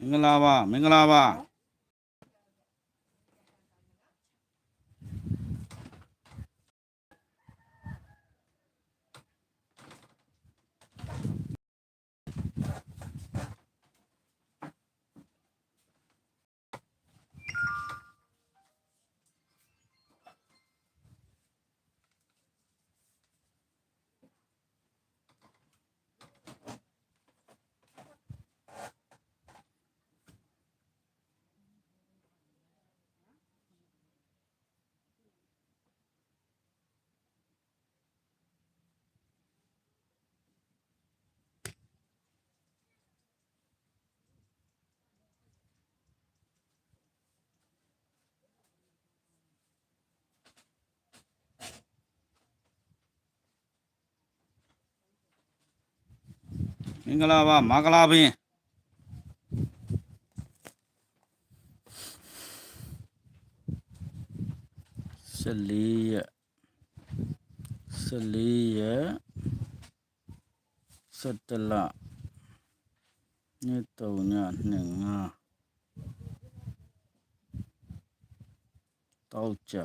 မင်္ဂလာပါမင်္ဂလာပါ မင်္ဂလာပါမာကလာပင်14ရက်14ရက်17လနေ့တုံညနှစ်ငါတောက်ကြ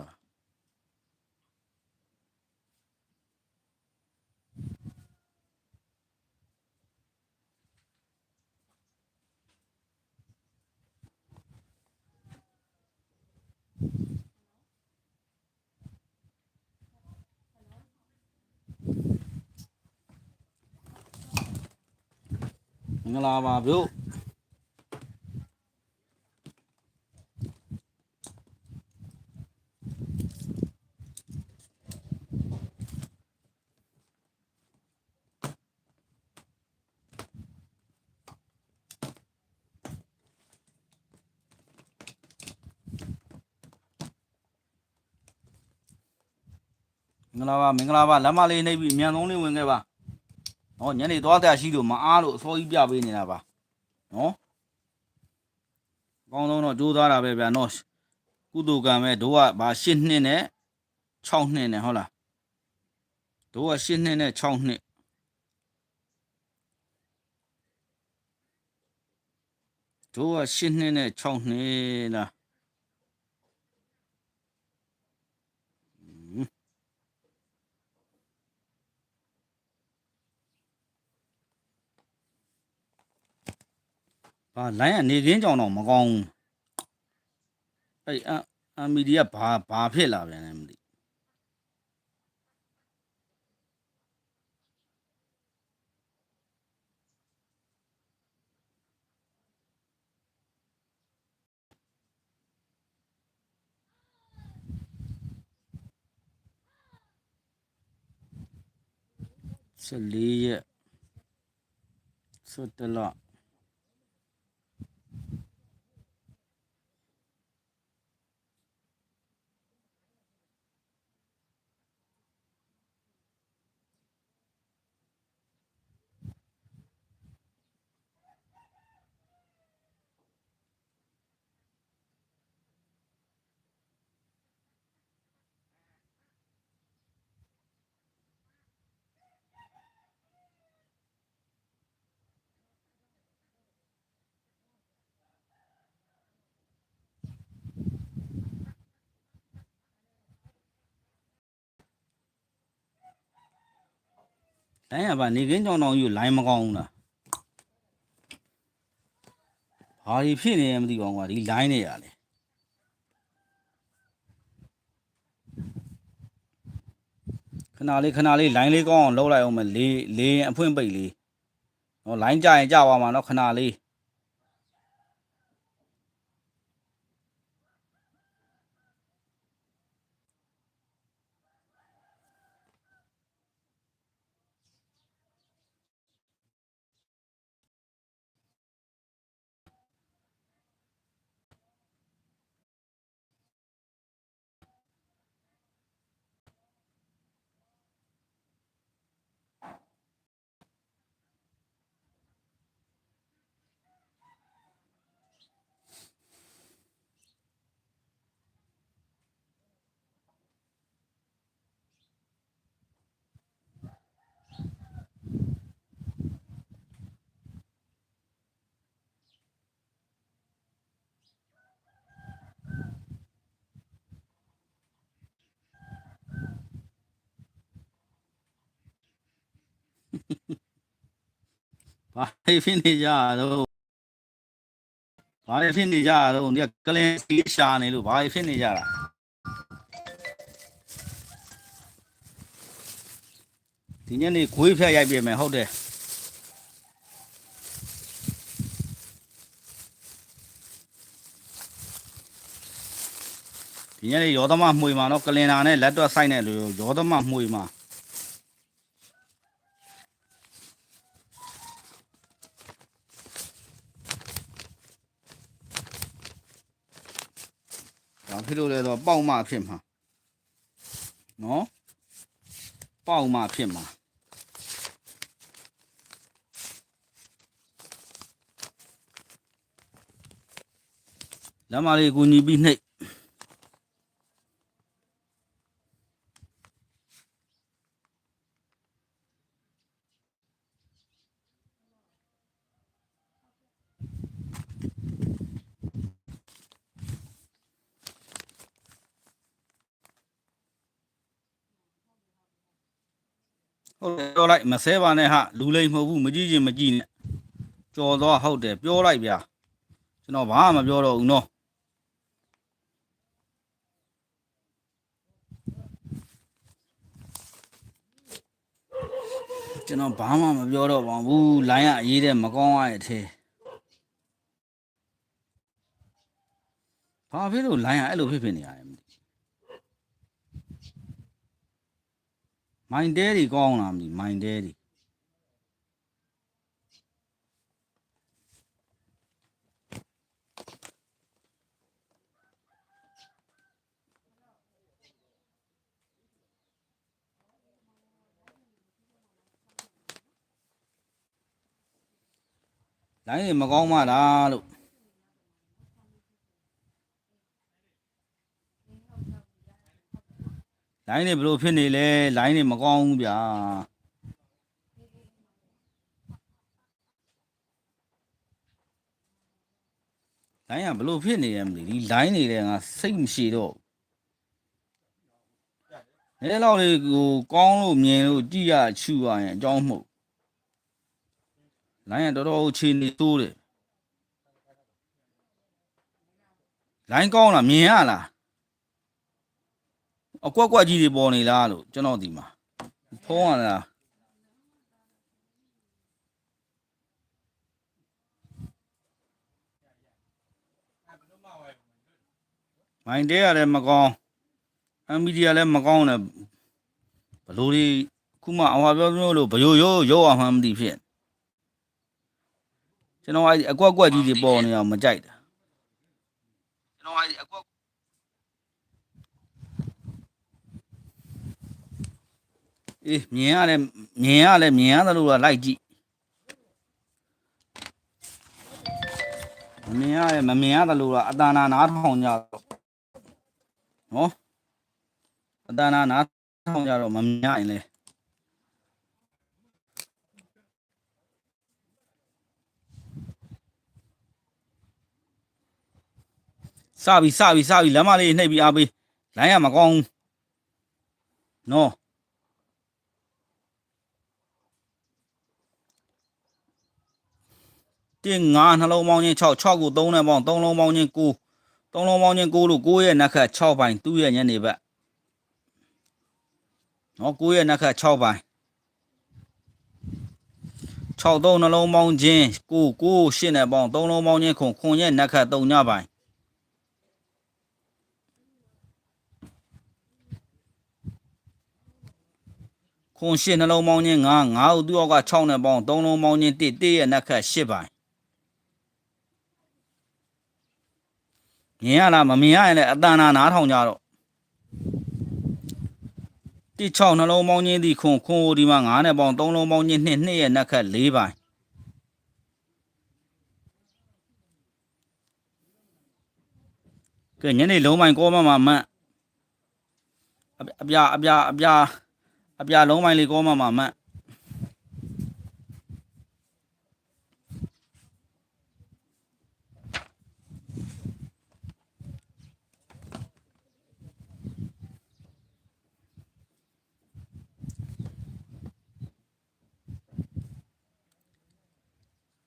င်္ဂလာပါဗျို့မင်္ဂလာပါမင်္ဂလာပါလမ်းမလေးနှိပ်ပြီးအမြန်ဆုံးလေးဝင်ခဲ့ပါ ဟောညနေသွားတဲ့ရှိလို့မအားလို့အစောကြီးပြပေးနေတာပါနော်အကောင်းဆုံးတော့ကြိုးစားတာပဲဗျာနော်ကုတူကံပဲတို့ကဗာ၈နှစ်နဲ့6နှစ်နဲ့ဟုတ်လားတို့က၈နှစ်နဲ့6နှစ်တို့က၈နှစ်နဲ့6နှစ်လား။ ဘာလိုင်းကနေခင်းကြောင်တော့မကောင်းဘူး။အဲ့အအမီဒီကဘာဘာဖြစ်လာပြန်လဲမသိ။14ရက်17လ လိုင်းကဘာနေခင်းကြောင်တော့ယူလိုင်းမကောင်းဘူးလား။ဘာကြီးဖြစ်နေရမသိပါဘူးကွာဒီလိုင်းနေရလေခဏလေးခဏလေးလိုင်းလေးကောင်းအောင်လုပ်လိုက်အောင်မယ်လေးလေးရင်အဖွင့်ပိတ်လေး။ဟောလိုင်းကြရင်ကြပါမှာနော်ခဏလေး ဘာဖြစ်နေကြတော့ဘာဖြစ်နေကြတော့ဒီကလင်းစီးရှာနေလို့ဘာဖြစ်နေကြတာဒီညနေခွေးဖြတ်ရိုက်ပြမယ်ဟုတ်တယ်ဒီညနေရောသမမှွေမှာတော့ကလင်နာနဲ့လက်တော့ဆိုင်နေလို့ရောသမမှွေမှာဒါဖြစ်လို့လဲတော့ ပေါက်မှဖြစ်မှာနော်ပေါက်မှဖြစ်မှာလမ်းမလေးကိုညီပြီးနှိပ် ဟုတ်တယ်ပြောလိုက်မဆဲပါနဲ့ဟာလူလိမ်မဟုတ်ဘူးမကြည့်ချင်းမကြည့်နဲ့ကြော်သွားဟုတ်တယ်ပြောလိုက်ဗျာကျွန်တော်ဘာမှမပြောတော့ဘူးနော်ကျွန်တော်ဘာမှမပြောတော့ပါဘူးလိုင်းကအရေးတဲ့မကောင်းရရဲ့အထဲဘာဖြစ်လို့လိုင်းကအဲ့လိုဖြစ်ဖြစ်နေရလဲ မသိမိုင်းတဲတွေကောင်းလားမသိမိုင်းတဲတွေလိုင်းတွေမကောင်းမှလားလို့ လိုင်းတွေဘယ်လိုဖြစ်နေလဲလိုင်းတွေမကောင်းဘူးဗျာလိုင်းကဘယ်လိုဖြစ်နေရမလဲဒီလိုင်းနေတဲ့ငါစိတ်မရှိတော့ဘူးနဲလောက်လေးကိုကောင်းလို့မြင်လို့ကြည့်ရချူရရင်အကြောင်းမဟုတ်လိုင်းကတော်တော်အခြေအနေတိုးတယ်လိုင်းကောင်းလားမြင်ရလား အကွက်ကွက်ကြီးတွေပေါ်နေလားလို့ကျွန်တော်ဒီမှာဖုံးရလားမိုင်းတဲရလည်းမကောင်းအမ်မီဒီယာလည်းမကောင်းနဲ့ဘလို့ဒီခုမှအဝါပြောမျိုးလို့ဘယိုရိုးရိုးအောင်မှမသိဖြစ်ကျွန်တော်အဲ့ဒီအကွက်ကွက်ကြီးတွေပေါ်နေအောင်မကြိုက်တာကျွန်တော်အဲ့ဒီအကွက် အေးမြင်ရတယ်မြင်ရတယ်မြင်ရတယ်လို့လိုက်ကြည့်မမြင်ရတယ်မမြင်ရတယ်လို့အတန်နာနားထောင်ကြတော့နော်အတန်နာနားထောင်ကြတော့မမြင်ရရင်လေစပြီစပြီစပြီလမ်းမလေးနှိပ်ပြီးအားပေးလိုင်းရမကောင်းဘူးနော် တင်းငါနှလုံးပေါင်းချင်း6 6ကို3နဲ့ပေါင်း3လုံးပေါင်းချင်း9 3လုံးပေါင်းချင်း9လို့9ရဲ့နက်ခတ်6ပိုင်းသူ့ရဲ့ညနေဘက်နော်9ရဲ့နက်ခတ်6ပိုင်း6 3နှလုံးပေါင်းချင်း9 9 8နဲ့ပေါင်း3လုံးပေါင်းချင်းခွန်ခွန်ရဲ့နက်ခတ်3ညပိုင်းခွန်8နှလုံးပေါင်းချင်း9 9ဦးသူ့အောက်က6နဲ့ပေါင်း3လုံးပေါင်းချင်း1 1ရဲ့နက်ခတ်8ပိုင်း မြင်ရလားမမြင်ရရင်လည်းအတန်နာနားထောင်ကြတော့တိ6နှလုံးပေါင်းချင်းဒီခွန်ခွန်ဟိုဒီမှာ9နဲ့ပေါင်း3လုံးပေါင်းချင်း2 2ရဲ့နက်ခတ်4ပိုင်းကဲညနေလုံးပိုင်းကောမမှာမန့်အပြအပြအပြအပြလုံးပိုင်းလေးကောမမှာမန့်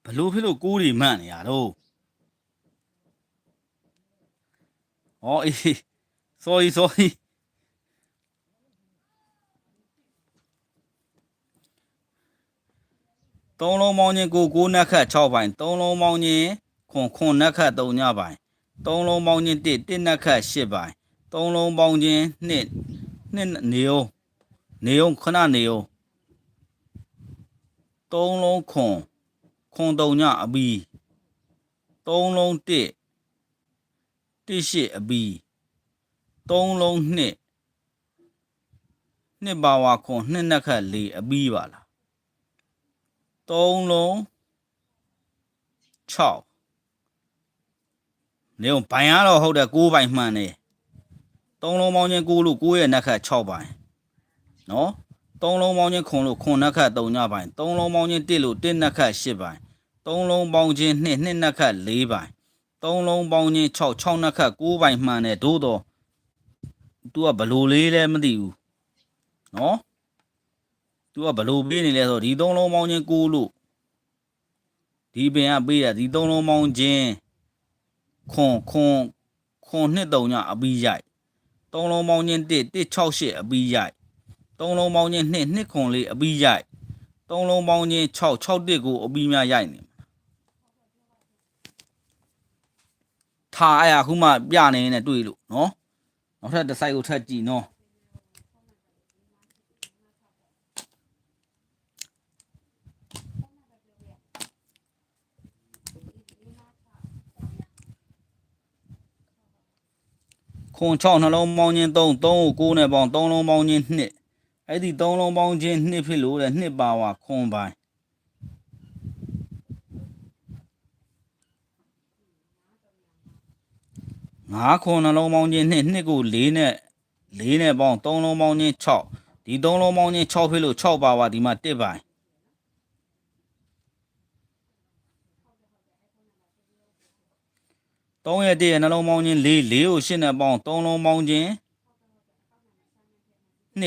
ဘလို့ဖြစ်လို့ကိုးတွေမှန်နေရတော့ဩအေး sorry sorry သုံးလုံးပေါင်းချင်းကို9နက်ခတ်6ပိုင်းသုံးလုံးပေါင်းချင်းခွန်ခွန်နက်ခတ်3ညပိုင်းသုံးလုံးပေါင်းချင်း1 1နက်ခတ်8ပိုင်းသုံးလုံးပေါင်းချင်း2နှစ်နေအောင်နေအောင်ခဏနေအောင်သုံးလုံးခွန် ခွန်3ညအပီးသုံးလုံး1 1ရှိအပီးသုံးလုံး2နှစ်ပါဝါခွန်2နက်ခတ်4အပီးပါလားသုံးလုံး6နေုံဘိုင်ကတော့ဟုတ်တယ်6ဘိုင်မှန်တယ်သုံးလုံးပေါင်းချင်း6လို့6ရဲ့နက်ခတ်6ဘိုင်နော်သုံးလုံးပေါင်းချင်းခွန်လို့ခွန်နက်ခတ်3ညဘိုင်သုံးလုံးပေါင်းချင်း1လို့1နက်ခတ်8ဘိုင် သုံးလုံးပေါင်းချင်း2 2နက်ခတ်4ဘိုင်သုံးလုံးပေါင်းချင်း6 6နက်ခတ်6ဘိုင်မှန်တယ်သို့တော့ तू ကဘလို့လေးလဲမသိဘူးနော် तू ကဘလို့ပေးနေလဲဆိုတော့ဒီသုံးလုံးပေါင်းချင်း6လို့ဒီပင်ကပေးတာဒီသုံးလုံးပေါင်းချင်းခွန်ခွန်ခွန်နှစ်တုံညအပီးရိုက်သုံးလုံးပေါင်းချင်း1 168အပီးရိုက်သုံးလုံးပေါင်းချင်း2 2ခွန်လေးအပီးရိုက်သုံးလုံးပေါင်းချင်း6 6တစ်ကိုအပီးများရိုက်နေ ထားအဲ့အခုမှပြနေနေတွေ့လို့နော်နောက်ထပ်တစ်ဆိုင်ကိုထပ်ကြည့်နော်ခွန်6နှလုံးပေါင်းချင်း3 3ကို9နဲ့ပေါင်း3လုံးပေါင်းချင်း2အဲ့ဒီ3လုံးပေါင်းချင်း2ဖြစ်လို့တဲ့2ပါဝါခွန်ပိုင်း ငါးခွန်နှလုံးပေါင်းချင်း2 2ကို4နဲ့4နဲ့ပေါင်း3လုံးပေါင်းချင်း6ဒီ3လုံးပေါင်းချင်း6ဖြစ်လို့6ပါဝါဒီမှာ1ပိုင်း3ရဲ့1ရဲ့နှလုံးပေါင်းချင်း4 4ကို8နဲ့ပေါင်း3လုံးပေါင်းချင်း2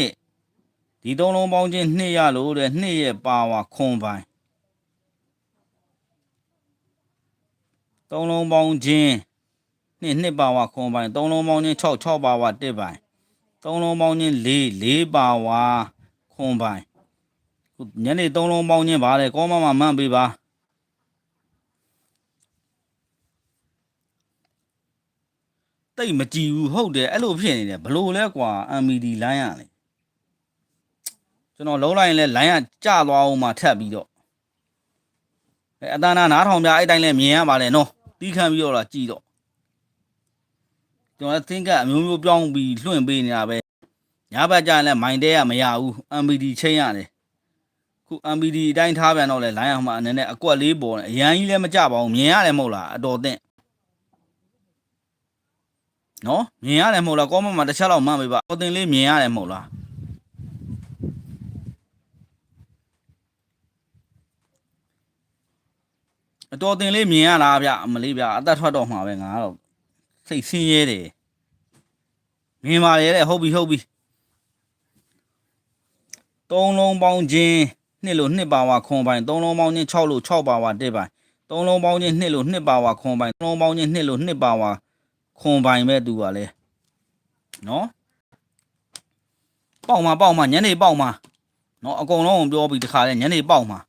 ဒီ3လုံးပေါင်းချင်း2ရလို့တဲ့2ရဲ့ပါဝါခွန်ပိုင်း3လုံးပေါင်းချင်း 2 2ပါဝါခွန်ပိုင်း3လုံးပေါင်းချင်း6 6ပါဝါ1ပိုင်း3လုံးပေါင်းချင်း4 4ပါဝါခွန်ပိုင်းခုညနေ3လုံးပေါင်းချင်းပါလေကောမမမှန်ပေးပါတိတ်မကြည်ဘူးဟုတ်တယ်အဲ့လိုဖြစ်နေတယ်ဘလို့လဲကွာ MD လိုင်းရလေကျွန်တော်လုံးလိုက်ရင်လဲလိုင်းကကျသွားအောင်မှထပ်ပြီးတော့အဲအတန်းနာနားထောင်ပြအဲ့တိုင်းလဲမြင်ရပါလေနော်တီးခံပြီးတော့လာကြည်တော့ ကျွန်တော်သင်္ကအမျိုးမျိုးပြောင်းပြီးလွှင့်ပေးနေတာပဲညဘက်ကျရင်လဲမိုင်တဲကမရဘူး MBD ချိန်ရတယ်ခု MBD အတိုင်းထားပြန်တော့လဲလိုင်းအောင်မှအနေနဲ့အကွက်လေးပေါ်နေအရန်ကြီးလည်းမကြပါဘူးမြင်ရတယ်မဟုတ်လားအတော်သင့်နော်မြင်ရတယ်မဟုတ်လားကောမမှာတစ်ချက်လောက်မှတ်ပေးပါအတင်လေးမြင်ရတယ်မဟုတ်လားအတော်တင်လေးမြင်ရလားဗျအမလေးဗျအသက်ထွက်တော့မှာပဲငါတော့ စိတ်ဆင်းရဲတယ်မြင်ပါလေတဲ့ဟုတ်ပြီဟုတ်ပြီသုံးလုံးပေါင်းခြင်းနှစ်လို့နှစ်ပါဝါခွန်ပိုင်းသုံးလုံးပေါင်းခြင်း6လို့6ပါဝါ1ပိုင်းသုံးလုံးပေါင်းခြင်းနှစ်လို့နှစ်ပါဝါခွန်ပိုင်းသုံးလုံးပေါင်းခြင်းနှစ်လို့နှစ်ပါဝါခွန်ပိုင်ပဲသူကလည်းနော်ပေါက်မှာပေါက်မှာညနေပေါက်မှာနော်အကုန်လုံးပြောပြီးတခါလဲညနေပေါက်မှာ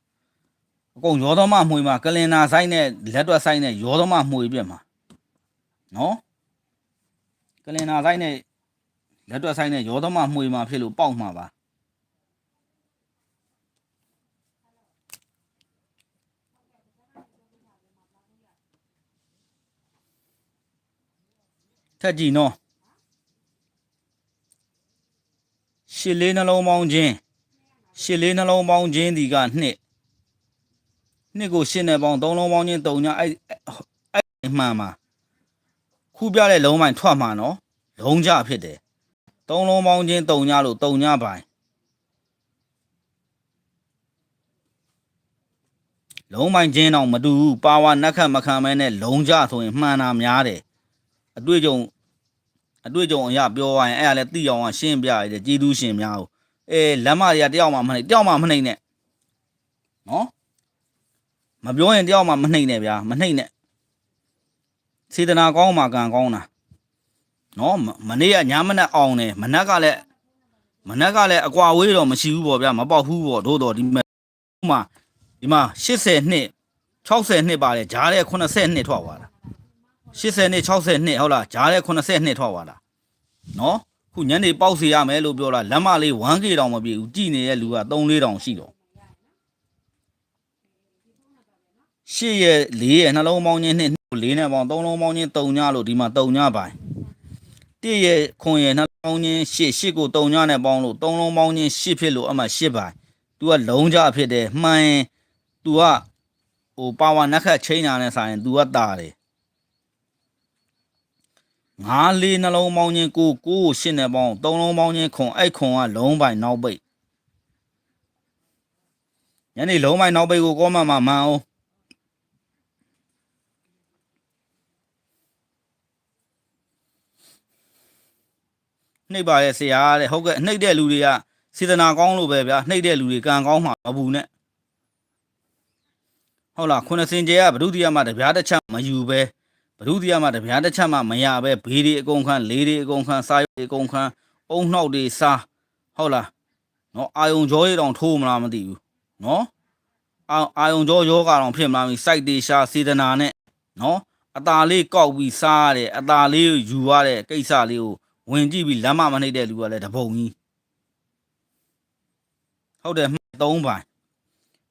အကုန်ရောသမားမှွေမှာကလင်နာဆိုင်နဲ့လက်တွက်ဆိုင်နဲ့ရောသမားမှွေပြက်မှာနော်က လင်နာဆိုင်နဲ့လက်တွက်ဆိုင်နဲ့ရောသမားမှွေမှာဖြစ်လို့ပေါက်မှာပါထက်ကြည့်နော်ရှစ်လေးနှလုံးပေါင်းခြင်းရှစ်လေးနှလုံးပေါင်းခြင်းဒီကနှစ်နှစ်ကိုရှစ်နဲ့ပေါင်းသုံးလုံးပေါင်းခြင်းသုံးညအဲ့အဲ့မှန်ပါ ခုပြတဲ့လုံးပိုင်းထွက်မှာနော်လုံးကြဖြစ်တယ်သုံးလုံးပေါင်းခြင်းသုံးညလို့သုံးညပိုင်းလုံးပိုင်းချင်းတော့မတူဘူးပါဝါနက်ခတ်မခံမဲနဲ့လုံးကြဆိုရင်မှန်တာများတယ်အတွေ့အကြုံအတွေ့အကြုံအရပြောရရင်အဲ့ဒါလည်းသိအောင်ကရှင်းပြရတယ်ကြည်သူရှင်များကိုအေးလက်မတွေကတယောက်မှမနှိမ့်တယောက်မှမနှိမ့်နဲ့နော်မပြောရင်တယောက်မှမနှိမ့်နဲ့ဗျာမနှိမ့်နဲ့ စေတနာကောင်းမှကံကောင်းတာနော်မမနေ့ကညမနဲ့အောင်တယ်မနက်ကလည်းမနက်ကလည်းအကွာဝေးတော့မရှိဘူးပေါ့ဗျာမပေါက်ဘူးပေါ့တို့တော့ဒီမှာဥမာဒီမှာ80နှစ်60နှစ်ပါတယ်ဂျားတဲ့80နှစ်ထွက်သွားတာ80နှစ်60နှစ်ဟုတ်လားဂျားတဲ့80နှစ်ထွက်သွားတာနော်ခုညနေပေါက်စီရမယ်လို့ပြောတာလက်မလေး 1K တောင်မပြည့်ဘူးကြည်နေတဲ့လူက3 4တောင်ရှိတော့ရှစ်ရဲ့၄ရဲ့နှလုံးပေါင်းချင်းနှစ် ၄နဲ့ပေါင်း3လုံးပေါင်းချင်း3ညလို့ဒီမှာ3ညပိုင်းတည့်ရဲ့ခွန်ရဲ့နှလုံးပေါင်းချင်းရှစ်ရှစ်ကို3ညနဲ့ပေါင်းလို့3လုံးပေါင်းချင်းရှစ်ဖြစ်လို့အမှ8ပိုင်း तू ကလုံးကြဖြစ်တယ်မှန်ရင် तू ကဟိုပါဝါနက်ခတ်ချိန်တာနဲ့ဆိုင်ရင် तू ကတာတယ်ငါးလေးနှလုံးပေါင်းချင်းကိုကိုကိုရှစ်နဲ့ပေါင်းသုံးလုံးပေါင်းချင်းခွန်အဲ့ခွန်ကလုံးပိုင်နောက်ပိတ်ညနေလုံးပိုင်နောက်ပိတ်ကိုကောမန်မှာမှန်အောင် နှိပ်ပါရဲ့ဆရာတဲ့ဟုတ်ကဲ့နှိပ်တဲ့လူတွေကစေတနာကောင်းလို့ပဲဗျာနှိပ်တဲ့လူတွေကံကောင်းမှာမဘူးနဲ့ဟုတ်လားခုနစင်ကျဲကဘဒုတိယမှာတပြားတစ်ချက်မယူပဲဘဒုတိယမှာတပြားတစ်ချက်မှမရပဲဘေးတွေအကုန်ခန်းလေးတွေအကုန်ခန်းစားရုပ်တွေအကုန်ခန်းအုံနှောက်တွေစားဟုတ်လားနော်အာယုံကြောတွေတောင်ထိုးမလားမသိဘူးနော်အာအာယုံကြောယောဂါတောင်ဖြစ်မလားမသိစိုက်တေရှာစေတနာနဲ့နော်အตาလေးကောက်ပြီးစားရတယ်အตาလေးကိုယူရတဲ့ကိစ္စလေးကို ဝင်ကြည့်ပြီးလမ်းမမနှိပ်တဲ့လူကလည်းတပုံကြီးဟုတ်တယ်သုံးပိုင်း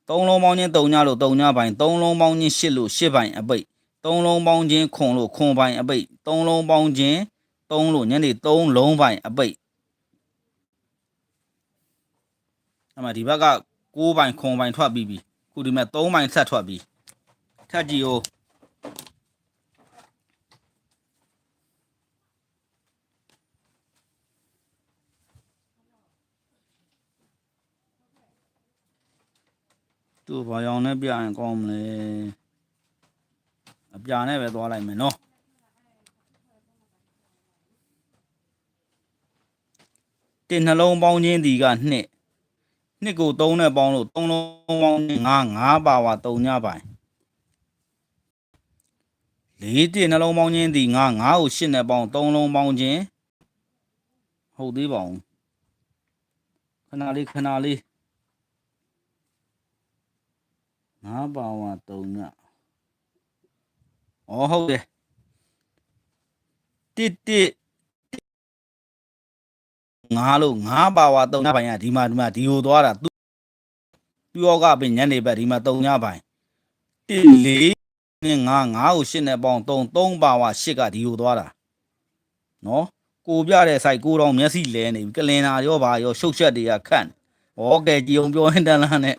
သုံးလုံးပေါင်းချင်းသုံးညလို့သုံးညပိုင်းသုံးလုံးပေါင်းချင်းရှစ်လို့ရှစ်ပိုင်းအပိတ်သုံးလုံးပေါင်းချင်းခွန်လို့ခွန်ပိုင်းအပိတ်သုံးလုံးပေါင်းချင်းသုံးလို့ညနေသုံးလုံးပိုင်းအပိတ်အမှဒီဘက်က6ပိုင်းခွန်ပိုင်းထွက်ပြီးပြီခုဒီမဲ့3ပိုင်းဆက်ထွက်ပြီးထက်ကြည့်ဦး သူ့ဘာရောင်နဲ့ပြရင်ကောင်းမလဲအပြာနဲ့ပဲသွားလိုက်မယ်နော်တင်နှလုံးပေါင်းချင်းဒီကနှစ်နှစ်ကို3နဲ့ပေါင်းလို့3လုံးပေါင်းချင်း5 5ပါဝါ3ညပိုင်းလေးတင်နှလုံးပေါင်းချင်းဒီ5 5ကို8နဲ့ပေါင်း3လုံးပေါင်းချင်းဟုတ်သေးပါဦးခဏလေးခဏလေး 5ပါဝါ3ညဩဟုတ်တယ်တစ်တစ်ငါလို့ငါပါဝါ3ညပိုင်းကဒီမှာဒီမှာဒီကိုသွားတာသူသူရောကပင်ညနေဘက်ဒီမှာ3ညပိုင်းတစ်လေးနဲ့ငါငါကို8နဲ့ပေါင်း3 3ပါဝါ8ကဒီကိုသွားတာနော်ကိုပြတဲ့ site ကိုတော့မျက်စိလဲနေပြီကလင်နာရောပါရောရှုပ်ချက်တွေကခန့်ဩကဲကြည်အောင်ပြောရင်တန်းလားနဲ့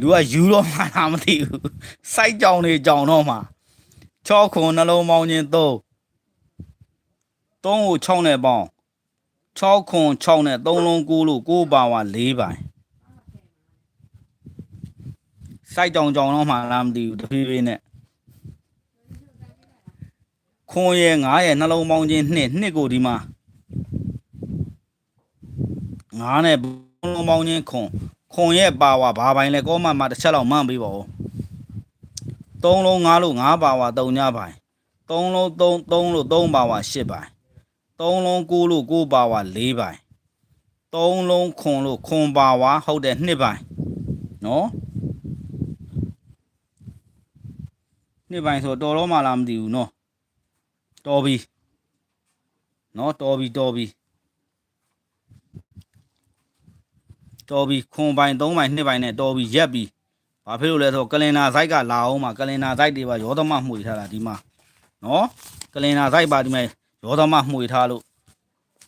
လူကယူတော့မှလားမသိဘူးစိုက်ကြောင်နေကြောင်တော့မှ6ခုနှလုံးပေါင်းချင်း3 3ကို6နဲ့ပေါင်း6ခု6နဲ့3လုံး9လို့9ပါဝါ4ပိုင်းစိုက်ကြောင်ကြောင်တော့မှလားမသိဘူးတဖြည်းဖြည်းနဲ့ခွန်ရဲ့9ရဲ့နှလုံးပေါင်းချင်း2နှစ်ကိုဒီမှာ9နဲ့နှလုံးပေါင်းချင်းခွန် ခွန်ရဲ့ပါဝါဘာပိုင်းလဲကောမမှာတစ်ချက်လောက်မှန်းပေးပါဦး3လုံး5လို့5ပါဝါ3ညပိုင်း3လုံး3 3လို့3ပါဝါ8ပိုင်း3လုံး9လို့9ပါဝါ4ပိုင်း3လုံးခွန်လို့ခွန်ပါဝါဟုတ်တယ်2ပိုင်းနော်2ပိုင်းဆိုတော်တော့မှလားမသိဘူးနော်တော်ပြီနော်တော်ပြီတော်ပြီ တော်ပြီခွန်ပိုင်3ပိုင်2ပိုင်နဲ့တော်ပြီရက်ပြီဘာဖြစ်လို့လဲဆိုတော့ကလင်နာဆိုင်ကလာအောင်မှာကလင်နာဆိုင်တွေပါရောသမမှုထားတာဒီမှာနော်ကလင်နာဆိုင်ပါဒီမှာရောသမမှုထားလို့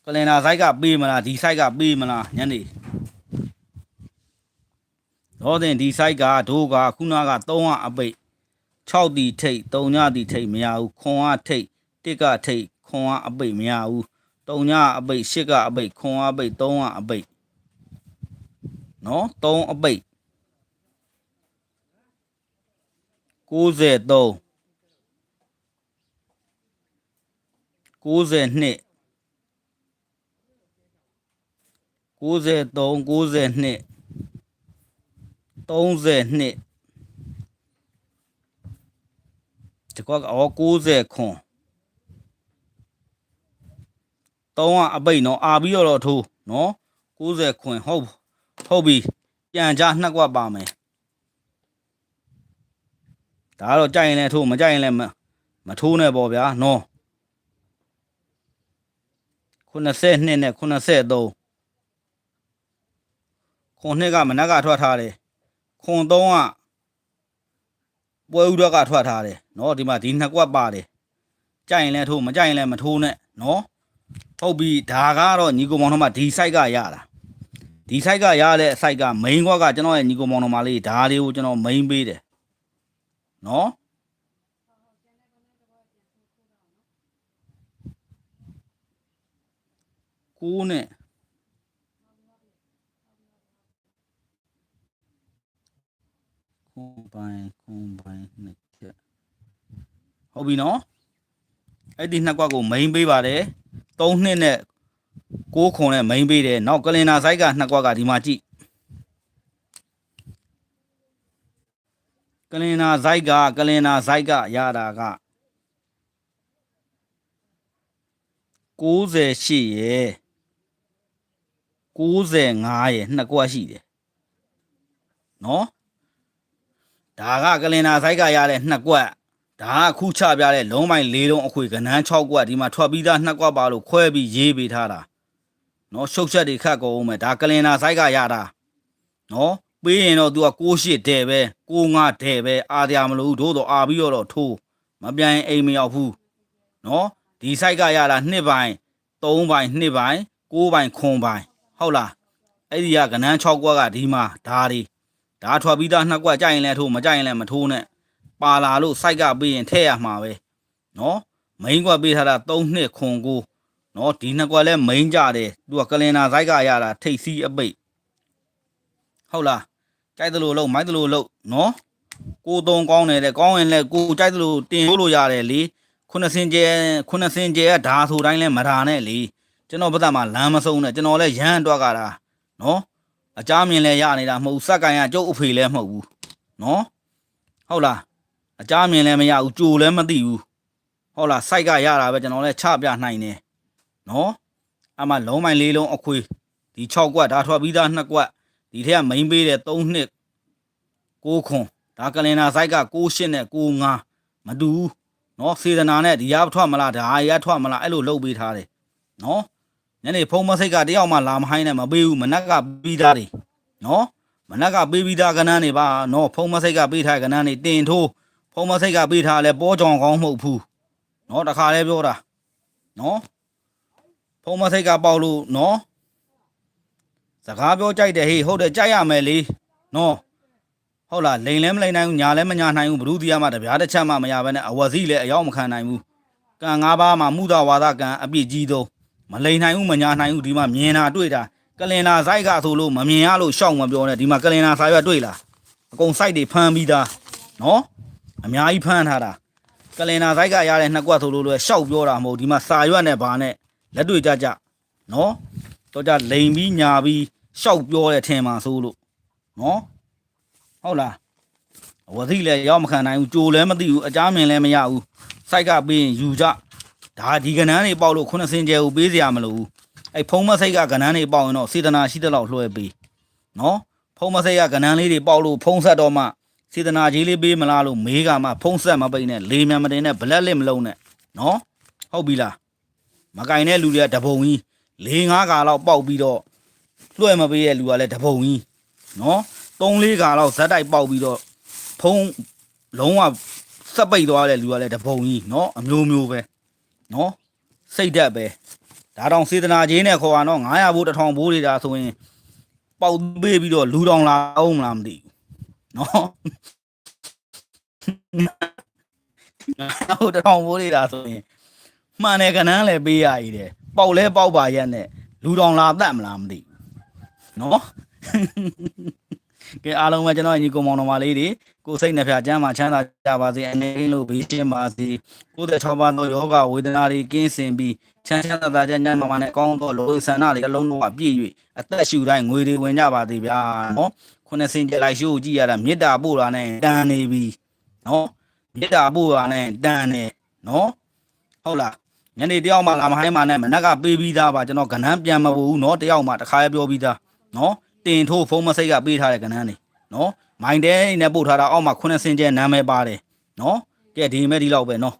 ကလင်နာဆိုင်ကပေးမလားဒီဆိုင်ကပေးမလားညနေတော့တင်ဒီဆိုင်ကဒိုးကခုနက3အပိတ်6တီထိတ်3ညတီထိတ်မရဘူးခွန်ကထိတ်1ကထိတ်ခွန်ကအပိတ်မရဘူး3ညအပိတ်8ကအပိတ်ခွန်ကအပိတ်3ကအပိတ် နော်3အပိတ်93 92 93 92 32ကွက်ကဩ60ခွန်3ကအပိတ်နော်အာပြီးတော့ထိုးနော်60ခွန်ဟုတ် ဟုတ်ပြီပြန်ကြနှစ်ကွက်ပါမယ်ဒါကတော့ကြိုက်ရင်လည်းထိုးမကြိုက်ရင်လည်းမမထိုးနဲ့ပေါ့ဗျာနော်92နဲ့93ခွန်နှစ်ကမနက်ကထွက်ထားတယ်ခွန်3ကပွဲဥတော့ကထွက်ထားတယ်နော်ဒီမှာဒီနှစ်ကွက်ပါတယ်ကြိုက်ရင်လည်းထိုးမကြိုက်ရင်လည်းမထိုးနဲ့နော်ဟုတ်ပြီဒါကတော့ညီကိုမောင်တို့မှဒီ site ကရတာ ဒီ site ကရတဲ့ site က main ကွက်ကကျွန်တော်ရဲ့ညီကိုမောင်တို့မှလေးဒါတွေကိုကျွန်တော် main ပေးတယ်နော်ကိုးနဲ့ခွန်ပိုင်းခွန်ပိုင်းနှစ်ချက်ဟုတ်ပြီနော်အဲ့ဒီနှစ်ကွက်ကို main ပေးပါတယ်3နှစ်နဲ့ 6ခွန်နဲ့ main ပေးတယ်နောက်ကလင်နာ site ကနှစ်ကွက်ကဒီမှာကြည့်ကလင်နာ site ကကလင်နာ site ကရတာက98ရယ်95ရယ်နှစ်ကွက်ရှိတယ်နော်ဒါကကလင်နာ site ကရတဲ့နှစ်ကွက်ဒါကခုချပြတဲ့လုံးမိုင်၄လုံးအခွေကနန်း6ကွက်ဒီမှာထွက်ပြီးသားနှစ်ကွက်ပါလို့ခွဲပြီးရေးပေးထားတာ နော်ရှုပ်ချက်တွေခတ်ကုန်အောင်မယ်ဒါကလင်နာ site ကရတာနော်ပေးရင်တော့ तू က68တဲ့ပဲ65တဲ့ပဲအာတရားမလို့တို့တော့အာပြီးတော့ထိုးမပြန်ရင်အိမ်မရောက်ဘူးနော်ဒီ site ကရတာ2ပိုင်း3ပိုင်း2ပိုင်း6ပိုင်းခွန်ပိုင်းဟုတ်လားအဲ့ဒီကကနန်း6ကွက်ကဒီမှာဒါတွေဒါထွက်ပြီးသားနှစ်ကွက်ကြိုက်ရင်လည်းထိုးမကြိုက်ရင်လည်းမထိုးနဲ့ပါလာလို့ site ကပေးရင်ထည့်ရမှာပဲနော် main ကွက်ပေးထားတာ3နှစ်ခွန်ကို နော်ဒီနှစ်ကွက်လဲ main ကြတယ်သူကကလင်နာ site ကရတာထိတ်စီးအပိတ်ဟုတ်လားကြိုက်တယ်လို့လုံးမိုက်တယ်လို့လုံးနော်ကိုသုံးကောင်းတယ်တဲ့ကောင်းရင်လည်းကိုကြိုက်တယ်လို့တင်လို့လို့ရတယ်လေခုနှစ်စင်ကျဲခုနှစ်စင်ကျဲကဓာဆိုတိုင်းလဲမဓာနဲ့လေကျွန်တော်ဘက်မှာလမ်းမဆုံးနဲ့ကျွန်တော်လဲရမ်းတွက်ကြတာနော်အကြမြင်လဲရနေတာမဟုတ်ဘူးစက်ကန်ရကျုပ်အဖေလဲမဟုတ်ဘူးနော်ဟုတ်လားအကြမြင်လဲမရဘူးကြိုလဲမသိဘူးဟုတ်လားစိုက်ကရတာပဲကျွန်တော်လဲချပြနိုင်တယ် နော်အမှလုံးမိုင်လေးလုံးအခွေဒီ6ကွက်ဒါထွက်ပြီးသား2ကွက်ဒီထက်ကမိန်ပေးတယ်3နှစ်6ခွန်ဒါကလင်နာစိုက်က68နဲ့95မတူဘူးနော်စေတနာနဲ့ဒီရထွက်မလားဒါရထွက်မလားအဲ့လိုလုပ်ပေးထားတယ်နော်ညနေဖုံးမစိတ်ကတယောက်မှလာမဟိုင်းနဲ့မပေးဘူးမနက်ကပြီးသားတွေနော်မနက်ကပေးပြီးသားကနန်းတွေပါနော်ဖုံးမစိတ်ကပေးထားကနန်းတွေတင်ထိုးဖုံးမစိတ်ကပေးထားလဲပေါ်ကြောင်ကောင်းမဟုတ်ဘူးနော်တခါလဲပြောတာနော် ဖုံးမစိတ်ကပေါက်လို့နော်စကားပြောကြိုက်တယ်ဟေးဟုတ်တယ်ကြိုက်ရမယ်လေနော်ဟုတ်လားလိန်လဲမလိန်နိုင်ဘူးညာလဲမညာနိုင်ဘူးဘ ᱹ ဒီယာမှတပြားတစ်ချက်မှမရဘဲနဲ့အဝစီလဲအရောက်မခံနိုင်ဘူးကံ၅ပါးမှာမုဒဝါဒကံအပြည့်ကြီးဆုံးမလိန်နိုင်ဘူးမညာနိုင်ဘူးဒီမှာမြင်တာတွေ့တာကလင်နာဆိုင်ကဆိုလို့မမြင်ရလို့ရှောက်မပြောနဲ့ဒီမှာကလင်နာဆိုင်ရွက်တွေ့လားအကုန် site တွေဖမ်းပြီးသားနော်အများကြီးဖမ်းထားတာကလင်နာဆိုင်ကရတဲ့နှစ်ကွက်ဆိုလို့လည်းရှောက်ပြောတာမဟုတ်ဒီမှာစာရွက်နဲ့ဘာနဲ့ လက်တွေ့ကြကြနော်တော့ကြလိန်ပြီးညာပြီးရှောက်ပြောတဲ့ထင်မှာဆိုလို့နော်ဟုတ်လားဝသိလည်းရောက်မခံနိုင်ဘူးကြိုလည်းမသိဘူးအကြမ်းမြင်လည်းမရဘူးစိုက်ကပေးရင်ယူကြဒါဒီကနန်းတွေပေါက်လို့ခုနှစ်စင်ကျဲကိုပေးစရာမလိုဘူးအဲ့ဖုံးမစိတ်ကကနန်းတွေပေါက်ရင်တော့စေတနာရှိတဲ့လောက်လွှဲပေးနော်ဖုံးမစိတ်ကကနန်းလေးတွေပေါက်လို့ဖုံးဆက်တော့မှစေတနာကြီးလေးပေးမလားလို့မေးကမှဖုံးဆက်မပိတ်နဲ့လေမြန်မတင်နဲ့ဘလက်လစ်မလုံးနဲ့နော်ဟုတ်ပြီလား မကင်တဲ့လူတွေကတပုံကြီး၄၅ကာလောက်ပေါက်ပြီးတော့လွှဲမပေးတဲ့လူကလည်းတပုံကြီးနော်၃၄ကာလောက်ဇက်တိုက်ပေါက်ပြီးတော့ဖုံးလုံးဝစက်ပိတ်သွားတဲ့လူကလည်းတပုံကြီးနော်အမျိုးမျိုးပဲနော်စိတ်ဓာတ်ပဲဒါတောင်စေတနာချင်းနဲ့ခေါ်ရတော့900ဘိုး1000ဘိုးတွေဒါဆိုရင်ပေါက်ပေးပြီးတော့လူတောင်လာအောင်မလားမသိဘူးနော်ဟုတ်1000ဘိုးတွေဒါဆိုရင် မှန်တယ်ကနန်းလည်းပေးရည်တယ်ပေါက်လဲပေါက်ပါရက်နဲ့လူတောင်လာတတ်မလားမသိဘူးနော်ကဲအားလုံးပဲကျွန်တော်ညီကိုမောင်တော်မလေးတွေကိုစိတ်နှဖျားကျမ်းမှာချမ်းသာကြပါစေအနေနဲ့လို့ဘေးရှင်းပါစေ96ပါးသောယောဂဝေဒနာတွေကင်းစင်ပြီးချမ်းချမ်းသာသာကျမ်းကျမ်းမာမာနဲ့ကောင်းသောလောဆန္ဒတွေအလုံးလုံးအပြည့်၍အသက်ရှူတိုင်းငွေတွေဝင်ကြပါသေးဗျာနော်ခုနှစ်စင်ကြလိုက်ရှိုးကြည့်ရတာမေတ္တာပို့တာနဲ့တန်နေပြီနော်မြစ်တာပို့ရနဲ့တန်နဲ့နော်ဟုတ်လား ညနေတယောက်မှလာမဟိုင်းမှနဲ့မနက်ကပေးပြီးသားပါကျွန်တော်ကဏ္ဍပြန်မပူဘူးနော်တယောက်မှတခါရပြောပြီးသားနော်တင်ထိုးဖုန်းမစိတ်ကပေးထားတဲ့ကဏ္ဍနေနော်မိုင်းတဲနဲ့ပို့ထားတာအောက်မှာခုနှစ်စင်ကျဲနာမည်ပါတယ်နော်ကဲဒီမဲ့ဒီလောက်ပဲနော်